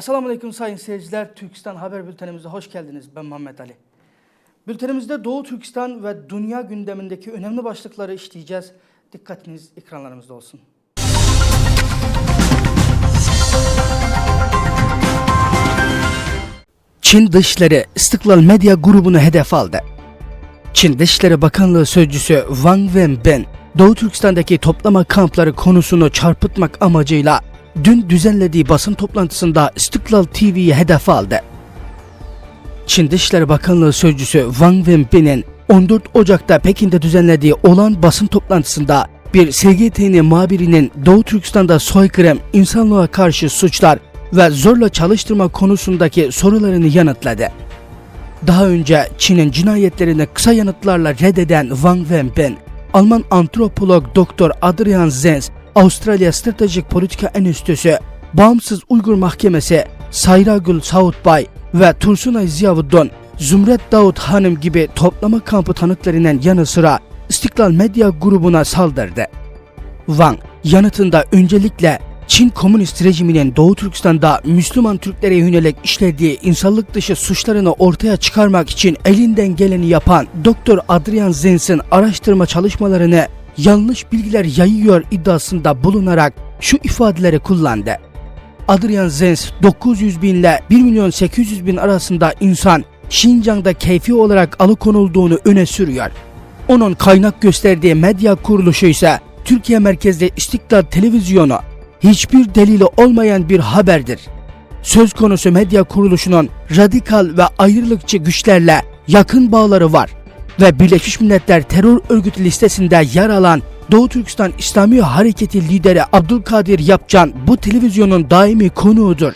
Esselamu Aleyküm sayın seyirciler. Türkistan Haber Bültenimize hoş geldiniz. Ben Muhammed Ali. Bültenimizde Doğu Türkistan ve dünya gündemindeki önemli başlıkları işleyeceğiz. Dikkatiniz ekranlarımızda olsun. Çin Dışişleri İstiklal Medya grubunu hedef aldı. Çin Dışişleri Bakanlığı Sözcüsü Wang Wenbin, Doğu Türkistan'daki toplama kampları konusunu çarpıtmak amacıyla dün düzenlediği basın toplantısında İstiklal TV'yi hedef aldı. Çin Dışişleri Bakanlığı Sözcüsü Wang Wenbin'in 14 Ocak'ta Pekin'de düzenlediği olan basın toplantısında bir SGT'nin muhabirinin Doğu Türkistan'da soykırım, insanlığa karşı suçlar ve zorla çalıştırma konusundaki sorularını yanıtladı. Daha önce Çin'in cinayetlerini kısa yanıtlarla reddeden Wang Wenbin, Alman antropolog Dr. Adrian Zenz, Avustralya Stratejik Politika Enstitüsü, Bağımsız Uygur Mahkemesi, Sayragül Saudbay ve Tursunay Ziyavuddin, Zümret Davut Hanım gibi toplama kampı tanıklarının yanı sıra İstiklal Medya grubuna saldırdı. Wang yanıtında öncelikle Çin Komünist rejiminin Doğu Türkistan'da Müslüman Türklere yönelik işlediği insanlık dışı suçlarını ortaya çıkarmak için elinden geleni yapan Dr. Adrian Zenz'in araştırma çalışmalarını yanlış bilgiler yayıyor iddiasında bulunarak şu ifadeleri kullandı. Adrian Zenz 900 bin ile 1 milyon 800 bin arasında insan Şincan'da keyfi olarak alıkonulduğunu öne sürüyor. Onun kaynak gösterdiği medya kuruluşu ise Türkiye merkezli İstiklal Televizyonu hiçbir delili olmayan bir haberdir. Söz konusu medya kuruluşunun radikal ve ayrılıkçı güçlerle yakın bağları var ve Birleşmiş Milletler terör örgütü listesinde yer alan Doğu Türkistan İslami Hareketi lideri Abdülkadir Yapcan bu televizyonun daimi konuğudur.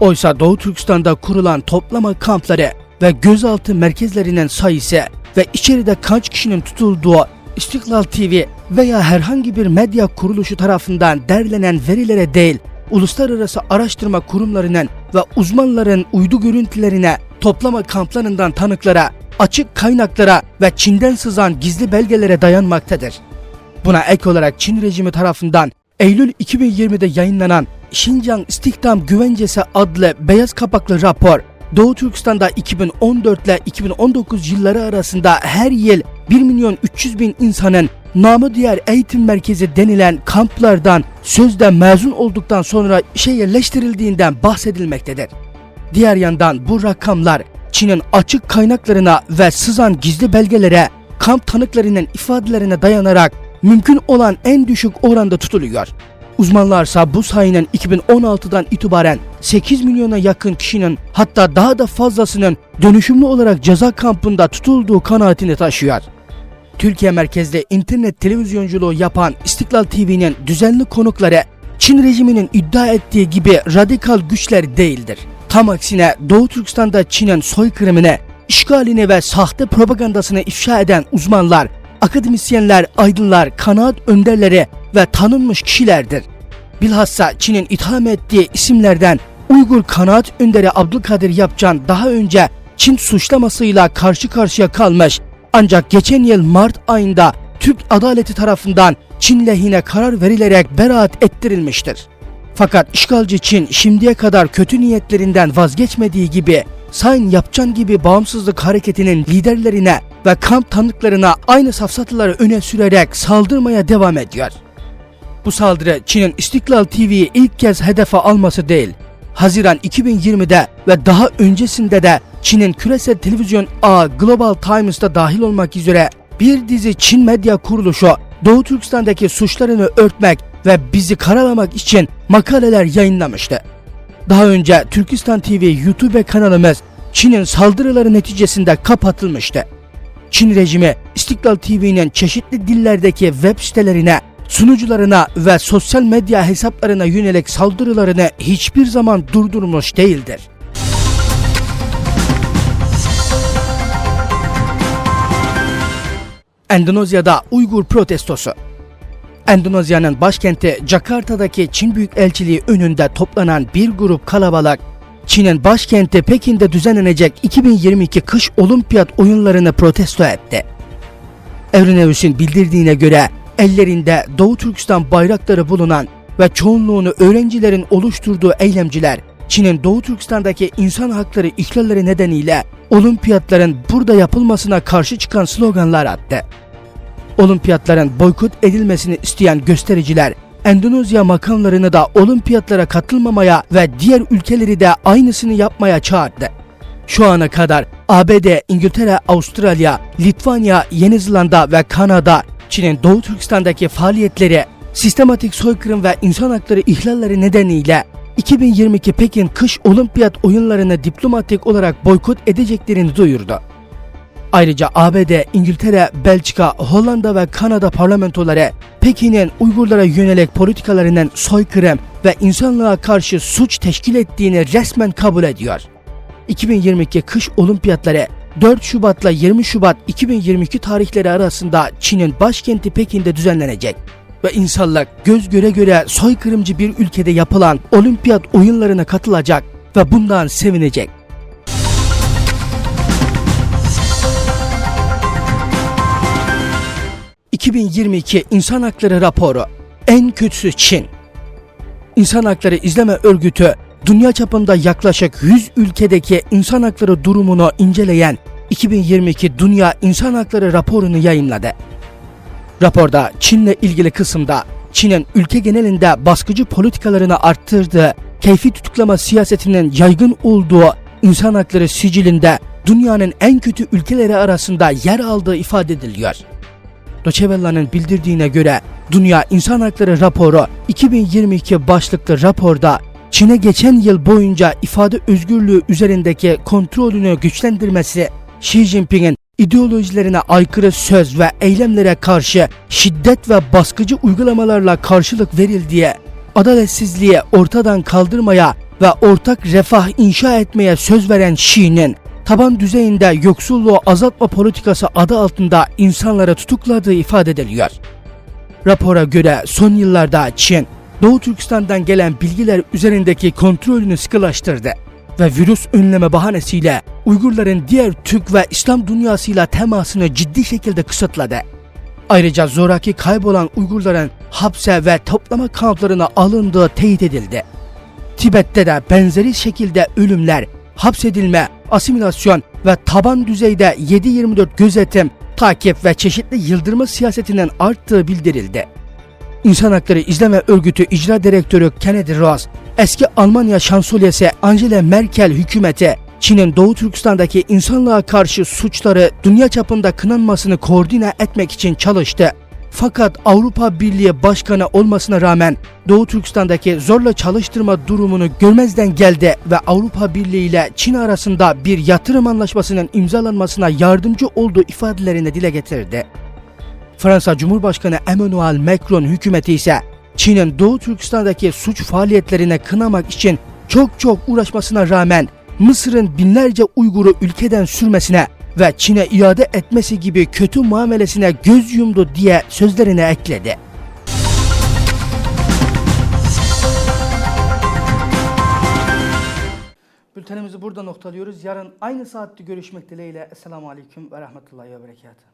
Oysa Doğu Türkistan'da kurulan toplama kampları ve gözaltı merkezlerinin sayısı ve içeride kaç kişinin tutulduğu İstiklal TV veya herhangi bir medya kuruluşu tarafından derlenen verilere değil, uluslararası araştırma kurumlarının ve uzmanların uydu görüntülerine, toplama kamplarından tanıklara, açık kaynaklara ve Çin'den sızan gizli belgelere dayanmaktadır. Buna ek olarak Çin rejimi tarafından Eylül 2020'de yayınlanan Şincan İstihdam Güvencesi adlı beyaz kapaklı rapor, Doğu Türkistan'da 2014 ile 2019 yılları arasında her yıl 1 milyon 300 bin insanın namı diğer eğitim merkezi denilen kamplardan sözde mezun olduktan sonra işe yerleştirildiğinden bahsedilmektedir. Diğer yandan bu rakamlar Çin'in açık kaynaklarına ve sızan gizli belgelere, kamp tanıklarının ifadelerine dayanarak mümkün olan en düşük oranda tutuluyor. Uzmanlarsa bu sayının 2016'dan itibaren 8 milyona yakın kişinin hatta daha da fazlasının dönüşümlü olarak ceza kampında tutulduğu kanaatini taşıyor. Türkiye merkezli internet televizyonculuğu yapan İstiklal TV'nin düzenli konukları Çin rejiminin iddia ettiği gibi radikal güçler değildir. Tam aksine Doğu Türkistan'da Çin'in soykırımını, işgalini ve sahte propagandasını ifşa eden uzmanlar, akademisyenler, aydınlar, kanaat önderleri ve tanınmış kişilerdir. Bilhassa Çin'in itham ettiği isimlerden Uygur kanaat önderi Abdülkadir Yapcan daha önce Çin suçlamasıyla karşı karşıya kalmış ancak geçen yıl Mart ayında Türk adaleti tarafından Çin lehine karar verilerek beraat ettirilmiştir. Fakat işgalci Çin şimdiye kadar kötü niyetlerinden vazgeçmediği gibi Sayın Yapcan gibi bağımsızlık hareketinin liderlerine ve kamp tanıklarına aynı safsataları öne sürerek saldırmaya devam ediyor. Bu saldırı Çin'in İstiklal TV'yi ilk kez hedefe alması değil, Haziran 2020'de ve daha öncesinde de Çin'in küresel televizyon ağı Global Times'ta dahil olmak üzere bir dizi Çin medya kuruluşu Doğu Türkistan'daki suçlarını örtmek ve bizi karalamak için makaleler yayınlamıştı. Daha önce Türkistan TV YouTube kanalımız Çin'in saldırıları neticesinde kapatılmıştı. Çin rejimi İstiklal TV'nin çeşitli dillerdeki web sitelerine, sunucularına ve sosyal medya hesaplarına yönelik saldırılarını hiçbir zaman durdurmuş değildir. Endonezya'da Uygur protestosu Endonezya'nın başkenti Jakarta'daki Çin Büyükelçiliği önünde toplanan bir grup kalabalık, Çin'in başkenti Pekin'de düzenlenecek 2022 kış olimpiyat oyunlarını protesto etti. Evrenevüs'ün bildirdiğine göre ellerinde Doğu Türkistan bayrakları bulunan ve çoğunluğunu öğrencilerin oluşturduğu eylemciler Çin'in Doğu Türkistan'daki insan hakları ihlalleri nedeniyle olimpiyatların burada yapılmasına karşı çıkan sloganlar attı. Olimpiyatların boykot edilmesini isteyen göstericiler Endonezya makamlarını da olimpiyatlara katılmamaya ve diğer ülkeleri de aynısını yapmaya çağırdı. Şu ana kadar ABD, İngiltere, Avustralya, Litvanya, Yeni Zelanda ve Kanada Çin'in Doğu Türkistan'daki faaliyetleri sistematik soykırım ve insan hakları ihlalleri nedeniyle 2022 Pekin kış olimpiyat oyunlarını diplomatik olarak boykot edeceklerini duyurdu. Ayrıca ABD, İngiltere, Belçika, Hollanda ve Kanada parlamentoları Pekin'in Uygurlara yönelik politikalarının soykırım ve insanlığa karşı suç teşkil ettiğini resmen kabul ediyor. 2022 kış olimpiyatları 4 Şubat'la 20 Şubat 2022 tarihleri arasında Çin'in başkenti Pekin'de düzenlenecek ve insanlık göz göre göre soykırımcı bir ülkede yapılan olimpiyat oyunlarına katılacak ve bundan sevinecek. ...2022 İnsan Hakları Raporu... ...en kötüsü Çin. İnsan Hakları İzleme Örgütü... ...dünya çapında yaklaşık 100 ülkedeki insan hakları durumunu inceleyen... ...2022 Dünya İnsan Hakları Raporu'nu yayınladı. Raporda Çin'le ilgili kısımda Çin'in ülke genelinde baskıcı politikalarını arttırdığı, keyfi tutuklama siyasetinin yaygın olduğu insan hakları sicilinde dünyanın en kötü ülkeleri arasında yer aldığı ifade ediliyor. Doçevella'nın bildirdiğine göre Dünya İnsan Hakları Raporu 2022 başlıklı raporda Çin'e geçen yıl boyunca ifade özgürlüğü üzerindeki kontrolünü güçlendirmesi, Xi Jinping'in ideolojilerine aykırı söz ve eylemlere karşı şiddet ve baskıcı uygulamalarla karşılık verildiği, adaletsizliği ortadan kaldırmaya ve ortak refah inşa etmeye söz veren Xi'nin taban düzeyinde yoksulluğu azaltma politikası adı altında insanları tutukladığı ifade ediliyor. Rapora göre son yıllarda Çin, Doğu Türkistan'dan gelen bilgiler üzerindeki kontrolünü sıkılaştırdı ve virüs önleme bahanesiyle Uygurların diğer Türk ve İslam dünyasıyla temasını ciddi şekilde kısıtladı. Ayrıca zoraki kaybolan Uygurların hapse ve toplama kamplarına alındığı teyit edildi. Tibet'te de benzeri şekilde ölümler, hapsedilme, asimilasyon ve taban düzeyde 7-24 gözetim, takip ve çeşitli yıldırma siyasetinin arttığı bildirildi. İnsan Hakları İzleme Örgütü İcra Direktörü Kennedy Ross, eski Almanya Şansölyesi Angela Merkel hükümeti Çin'in Doğu Türkistan'daki insanlığa karşı suçları dünya çapında kınanmasını koordine etmek için çalıştı. Fakat Avrupa Birliği Başkanı olmasına rağmen Doğu Türkistan'daki zorla çalıştırma durumunu görmezden geldi ve Avrupa Birliği ile Çin arasında bir yatırım anlaşmasının imzalanmasına yardımcı olduğu ifadelerini dile getirdi. Fransa Cumhurbaşkanı Emmanuel Macron hükümeti ise Çin'in Doğu Türkistan'daki suç faaliyetlerine kınamak için çok çok uğraşmasına rağmen Mısır'ın binlerce Uygur'u ülkeden sürmesine ve Çin'e iade etmesi gibi kötü muamelesine göz yumdu diye sözlerine ekledi. Bültenimizi burada noktalıyoruz. Yarın aynı saatte görüşmek dileğiyle. Esselamu Aleyküm ve Rahmetullahi ve Berekatuhu.